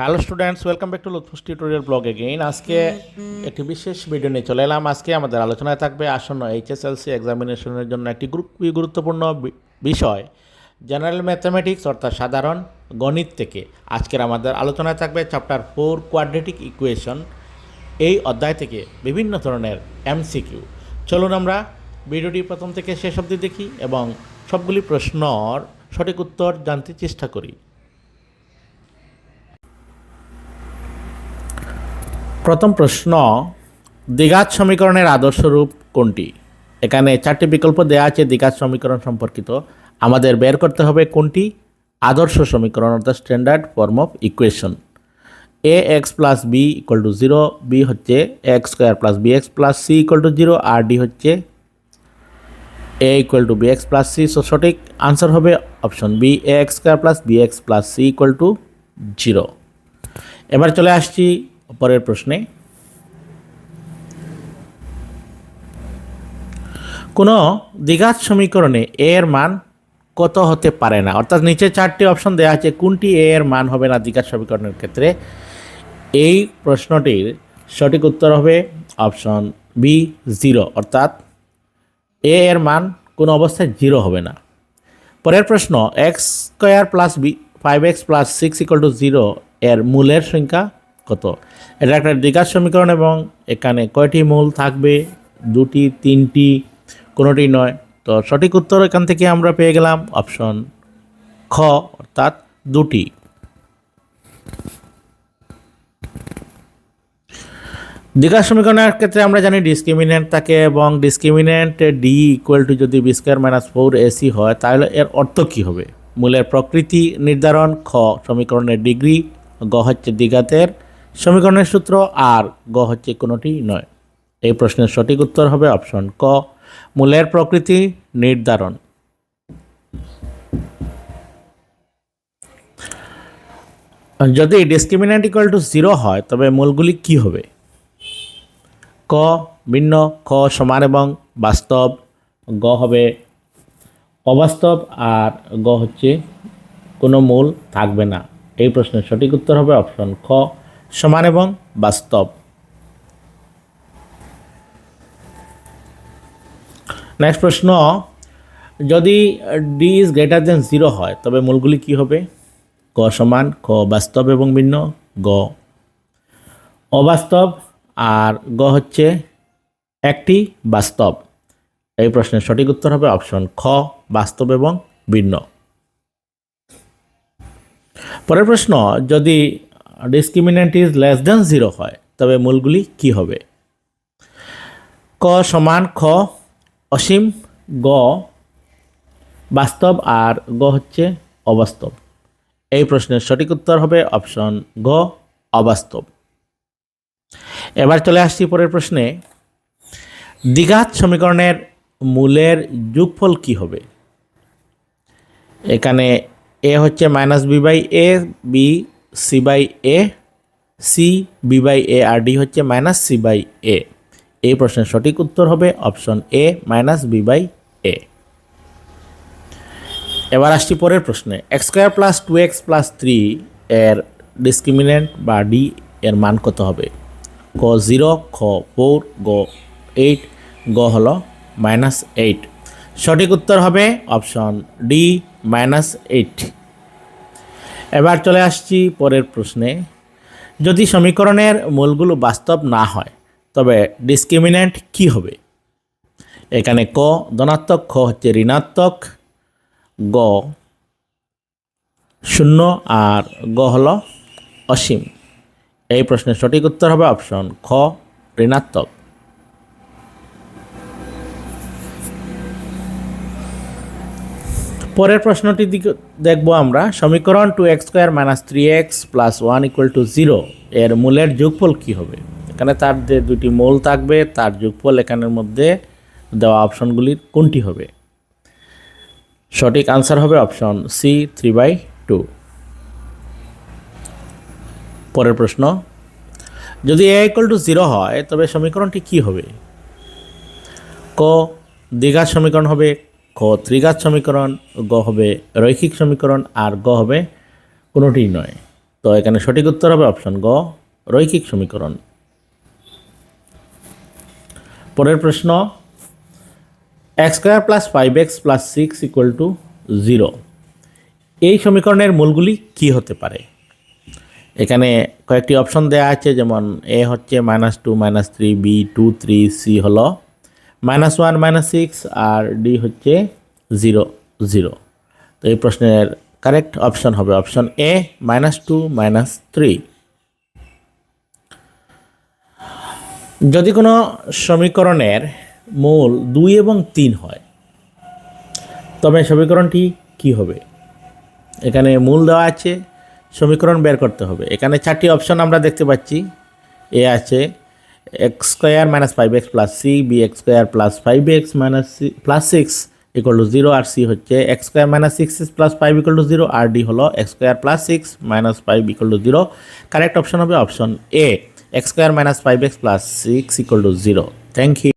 Hello students welcome back to Lutfu's tutorial blog again আজকে একটি বিশেষ ভিডিও নিয়ে চলে এলাম। আজকে আমাদের আলোচনায় থাকবে আসন্ন এইচএসএলসি এক্সামিনেশনের জন্য একটি খুবই গুরুত্বপূর্ণ বিষয় জেনারেল ম্যাথামেটিক্স অর্থাৎ সাধারণ গণিত থেকে। আজকের আমাদের আলোচনায় থাকবে চ্যাপ্টার ফোর কোয়াড্রেটিক ইকুয়েশন এই অধ্যায় থেকে বিভিন্ন ধরনের এমসিকিউ চলুন আমরা ভিডিওটি প্রথম থেকে শেষ অবধি দেখি এবং সবগুলি প্রশ্নর সঠিক উত্তর জানতে চেষ্টা করি। প্রথম প্রশ্ন, দ্বিঘাত সমীকরণের আদর্শ রূপ কোনটি? এখানে চারটি বিকল্প দেওয়া আছে দ্বিঘাত সমীকরণ সম্পর্কিত। আমাদের বের করতে হবে কোনটি? আদর্শ সমীকরণ, অর্থাৎ standard form of equation. A x plus b equal to zero B হচ্ছে x square plus b x plus c equal to zero R D হচ্ছে a equal to b x plus c সঠিক answer হবে option B a x square plus b x plus c equal to zero এবার চলে আসছি পরের প্রশ্নে, কোনো দ্বিঘাত সমীকরণে এ এর মান কত হতে পারে না? অর্থাৎ নিচে চারটি অপশন দেওয়া আছে, কোনটি এ এর মান হবে না দ্বিঘাত সমীকরণের ক্ষেত্রে? এই প্রশ্নটির সঠিক উত্তর হবে অপশন বি জিরো অর্থাৎ এ এর মান কোনো অবস্থায় জিরো হবে না। পরের প্রশ্ন x square plus b five x plus six equal to zero এর মূলের সংখ্যা কত? এটা একটা দ্বিঘাত সমীকরণ এবং এখানে কয়টি মূল থাকবে? দুটি, তিনটি, কোনোটি নয়। তো সঠিক উত্তর এখান থেকে আমরা পেয়ে গেলাম অপশন খ, অর্থাৎ দুটি। দ্বিঘাত সমীকরণের ক্ষেত্রে আমরা জানি ডিসক্রিমিনেন্ট থাকে এবং ডিসক্রিমিনেন্ট ডি ইকুয়াল টু যদি b square minus four ac হয়, তাহলে এর অর্থ কী হবে? মূলের প্রকৃতি নির্ধারণ, খ, সমীকরণের ডিগ্রি গ হচ্ছে দ্বিঘাতের সমীকরণের সূত্র আর গ হচ্ছে কোনোটি নয়। এই প্রশ্নের সঠিক উত্তর হবে অপশন ক, মূলের প্রকৃতি নির্ধারণ। যদি ডিসক্রিমিনেন্ট ইকুয়াল টু জিরো হয়, তবে মূলগুলি কি হবে? ক, ভিন্ন, খ সমান এবং বাস্তব। গ হবে অবাস্তব আর গ হচ্ছে কোনো মূল থাকবে না। এই প্রশ্নের সঠিক উত্তর হবে অপশন খ সমান এবং বাস্তব। নেক্সট প্রশ্ন, যদি D is greater than zero হয়, তবে মূলগুলি কি হবে? ক সমান, খ বাস্তব এবং ভিন্ন, গ অবাস্তব, আর গ হচ্ছে একটি বাস্তব। এই প্রশ্নের সঠিক উত্তর হবে অপশন খ, বাস্তব এবং ভিন্ন। পরের প্রশ্ন, যদি discriminant is less than zero হয়, তবে মূলগুলি কি হবে? ক সমান খ অসীম, গ বাস্তব, আর গ হচ্ছে অবাস্তব। এই প্রশ্নের সঠিক উত্তর হবে অপশন গ অবাস্তব। এবার চলে আসছি পরের প্রশ্নে। দ্বিঘাত সমীকরণের মূলের যোগফল কি হবে? এখানে এ হচ্ছে minus B by A B C by A, C B by A R D হচ্ছে মাইনাস সি বাই এ। এই প্রশ্নের সঠিক উত্তর হবে option A minus B by A. এবার আসছি পরের প্রশ্নে। X square plus two X plus three এর ডিসক্রিমিনেন্ট বা ডি এর মান কত হবে? ক জিরো, খ ফোর, গ এইট, গ হলো মাইনাস এইট। সঠিক উত্তর হবে অপশন ডি মাইনাস এইট। এবার চলে আসছি পরের প্রশ্নে। যদি সমীকরণের মূলগুলো বাস্তব না হয়, তবে ডিসক্রিমিনেন্ট কি হবে? এখানে ক ধনাত্মক, খ হচ্ছে ঋণাত্মক, গ শূন্য, আর গ হল অসীম। এই প্রশ্নের সঠিক উত্তর হবে অপশন খ, ঋণাত্মক। পরের প্রশ্নটি দেখব আমরা। সমীকরণ two x square minus three x plus one equal to zero এর মূলের যোগফল কী হবে? এখানে তার যে দুটি মূল থাকবে, তার যোগফল এখানের মধ্যে দেওয়া অপশনগুলির কোনটি হবে? সঠিক আনসার হবে option C three by two পরের প্রশ্ন, যদি এ ইকুয়াল টু জিরো হয়, তবে সমীকরণটি কি হবে? ক দীঘার সমীকরণ হবে খ ত্রিঘাত সমীকরণ, গ হবে রৈখিক সমীকরণ আর গ হবে কোনোটিই নয়। তো এখানে সঠিক উত্তর হবে অপশন গ, রৈখিক সমীকরণ। পরের প্রশ্ন, x square plus five x plus six equal to zero. এই সমীকরণের মূলগুলি কি হতে পারে? এখানে কয়েকটি অপশন দেওয়া আছে, যেমন এ হচ্ছে minus two, minus three, B, two, three, C হলো মাইনাস ওয়ান, মাইনাস সিক্স আর ডি হচ্ছে জিরো জিরো। তো এই প্রশ্নের কারেক্ট অপশন হবে option A, minus two, minus three. যদি কোনো সমীকরণের মূল দুই এবং তিন হয়, তবে সমীকরণটি কি হবে? এখানে মূল দেওয়া আছে, সমীকরণ বের করতে হবে। এখানে চারটি অপশন আমরা দেখতে পাচ্ছি। এ আছে X square minus five x plus C B X square plus five X minus C plus six equal to zero আর সি হচ্ছে x square minus six X plus five equal to zero আর D হলো X square plus six minus five equal to zero correct option হবে option A x square minus five x plus six equal to zero thank you